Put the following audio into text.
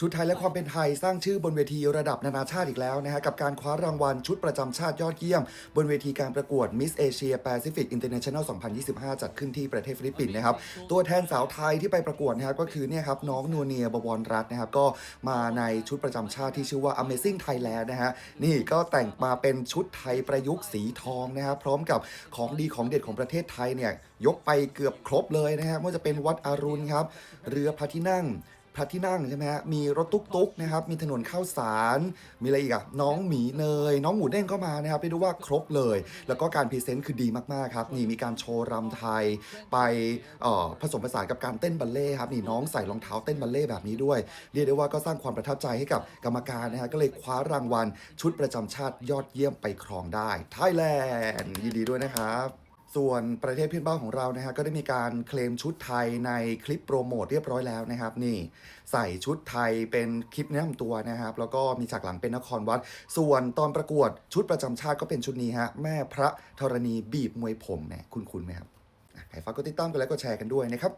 ชุดไทยและความเป็นไทยสร้างชื่อบนเวทีระดับนานาชาติอีกแล้วนะฮะกับการคว้ารางวัลชุดประจำชาติยอดเยี่ยม บนเวทีการประกวด Miss Asia Pacific International 2025 จัดขึ้นที่ประเทศฟิลิปปินส์นะครับ ตัวแทนสาวไทยที่ไปประกวดนะครับก็คือเนี่ยครับน้องนัวเนียบวรรัตน์นะครับก็มาในชุดประจำชาติที่ชื่อว่า Amazing Thailand นะฮะนี่ก็แต่งมาเป็นชุดไทยประยุกต์สีทองนะครับพร้อมกับของดีของเด็ดของประเทศไทยเนี่ยยกไปเกือบครบเลยนะฮะไม่ว่าจะเป็นวัดอรุณครับเรือพระที่นั่ง พระที่นั่งใช่ไหมฮะมีรถตุ๊กๆนะครับมีถนนข้าวสาร มีอะไรอีกอะน้องหมีเนย น้องหมูเด้งก็มานะครับเรียกได้ว่าครบเลย แล้วก็การพรีเซนต์คือดีมากๆครับนี่มีการโชว์รำไทยไปผสมผสานกับการเต้นบัลเล่ต์ครับนี่น้องใส่รองเท้าเต้นบัลเล่ต์แบบนี้ด้วย เรียกได้ว่าก็สร้างความประทับใจให้กับกรรมการนะฮะก็เลยคว้ารางวัลชุดประจำชาติยอดเยี่ยมไปครองได้ไทยแลนด์ยินดีด้วยนะครับ ส่วนประเทศเพื่อนบ้านของเรานะฮะก็ได้มีการเคลมชุดไทยในคลิปโปรโมทเรียบร้อยแล้วนะครับ นี่ใส่ชุดไทยเป็นคลิปแนะนำตัวนะครับ แล้วก็มีฉากหลังเป็นนครวัด ส่วนตอนประกวดชุดประจำชาติก็เป็นชุดนี้ฮะแม่พระธรณีบีบมวยผมเนี่ยคุณคุณไหมครับใครฝากกดติดตามกันแล้วก็แชร์กันด้วยนะครับ